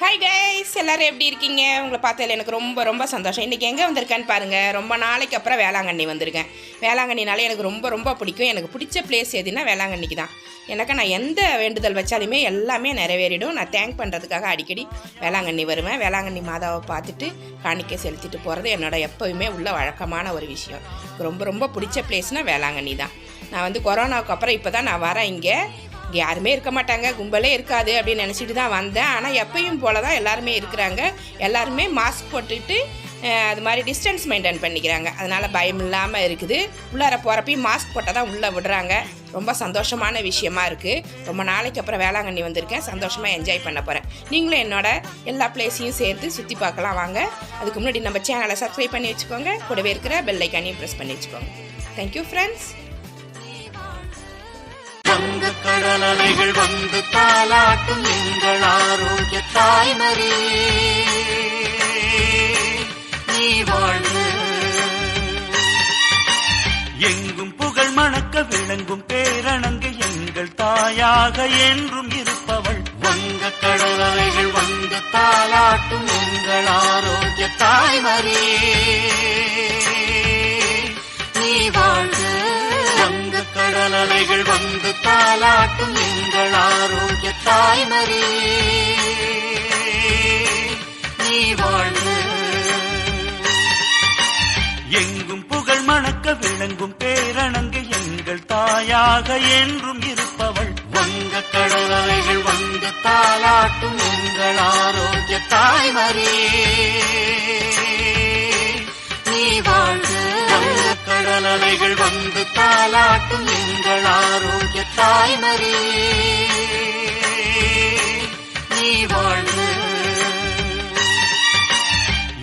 Hi guys எல்லாரும் எப்படி இருக்கீங்க? உங்களை பார்த்ததில் எனக்கு ரொம்ப ரொம்ப சந்தோஷம். இன்றைக்கி எங்கே வந்திருக்கேன்னு பாருங்கள் ரொம்ப நாளைக்கு அப்புறம் வேளாங்கண்ணி வந்திருக்கேன். வேளாங்கண்ணினாலே எனக்கு ரொம்ப ரொம்ப பிடிக்கும். எனக்கு பிடிச்ச பிளேஸ் எதுனா வேளாங்கண்ணிக்கு தான். எனக்கு நான் எந்த வேண்டுதல் வச்சாலுமே எல்லாமே நிறைவேறிடும். நான் தேங்க் பண்ணுறதுக்காக அடிக்கடி வேளாங்கண்ணி வருவேன். வேளாங்கண்ணி மாதாவை பார்த்துட்டு காணிக்கை செலுத்திட்டு போகிறது என்னோட எப்போவுமே உள்ள வழக்கமான ஒரு விஷயம். ரொம்ப ரொம்ப பிடிச்ச பிளேஸ்னால் வேளாங்கண்ணி தான். நான் வந்து கொரோனாவுக்கு அப்புறம் இப்போ தான் நான் வரேன் இங்கே. இங்கே யாருமே இருக்க மாட்டாங்க கும்பலே இருக்காது அப்படின்னு நினச்சிட்டு தான் வந்தேன். ஆனால் எப்பயும் போல தான் எல்லாருமே இருக்கிறாங்க. எல்லாருமே மாஸ்க் போட்டுட்டு அது மாதிரி டிஸ்டன்ஸ் மெயின்டைன் பண்ணிக்கிறாங்க. அதனால் பயம் இல்லாமல் இருக்குது. உள்ளார போகிறப்பையும் மாஸ்க் போட்டால் தான் உள்ளே விடுறாங்க. ரொம்ப சந்தோஷமான விஷயமா இருக்குது ரொம்ப நாளைக்கு அப்புறம் வேளாங்கண்ணி வந்திருக்கேன். சந்தோஷமாக என்ஜாய் பண்ண போகிறேன் நீங்களும் என்னோட எல்லா பிளேஸையும் சேர்த்து சுற்றி பார்க்கலாம் வாங்க. அதுக்கு முன்னாடி நம்ம சேனலை சப்ஸ்கிரைப் பண்ணி வச்சுக்கோங்க. கூடவே இருக்கிற பெல் ஐக்கானையும் ப்ரெஸ் பண்ணி வச்சுக்கோங்க. தேங்க்யூ ஃப்ரெண்ட்ஸ் அங்கு கடல் அலைகள் வந்து தாளாட்டும் எங்கள் ஆரோக்கிய தாய்மறி நீ வாழ்ந்து எங்கும் புகழ் மணக்க விளங்கும் பேரணங்கு எங்கள் தாயாக என்றும் கடலலைகள் வந்து தாலாட்டும் எங்கள் ஆரோக்கிய தாய்மரே. நீ வாழ்வு எங்கும் புகழ் மணக்க விளங்கும் பேரணங்கு எங்கள் தாயாக என்றும் இருப்பவள். வங்க கடலலைகள் வந்து தாலாட்டும் எங்கள் ஆரோக்கிய தாய்மரே. நீ வாழ்வு வங்க கடலலைகள் வந்து தாலாட்டும்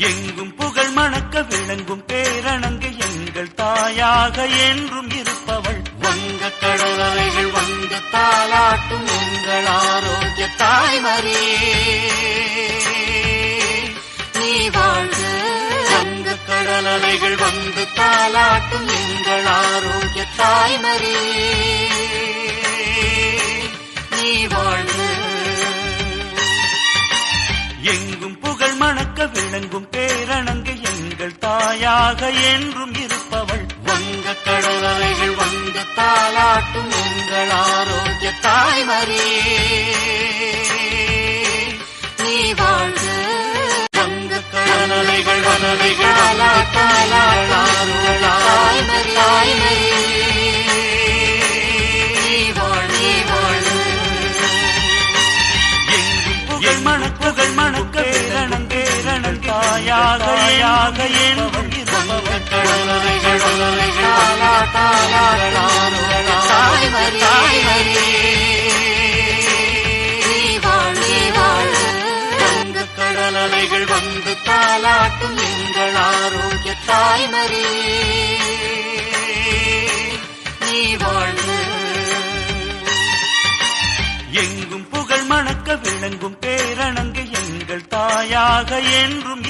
எங்கும் புகழ் மணக்க விளங்கும் பேரணங்கு எங்கள் தாயாக என்றும் இருப்பவள். வங்க கடலலைகள் வந்து தாளாட்டும் எங்கள் ஆரோக்கிய தாய்மரே. நீ வாழ்வு வங்க கடலலைகள் வந்து தாளாட்டும் எங்கள் ஆரோக்கிய தாய்மரே. தாயாக என்றும் இருப்பவள். வங்க கடலலைகள் வந்து தாளாட்டும் உங்கள் ஆரோக்கிய தாய்மரே. வந்து தாலாட்டும் எங்கள் ஆரோக்கிய தாய்மரி. நீ வாழ்வு எங்கும் புகழ் மணக்க விளங்கும் பேரணங்கு எங்கள் தாயாக என்றும்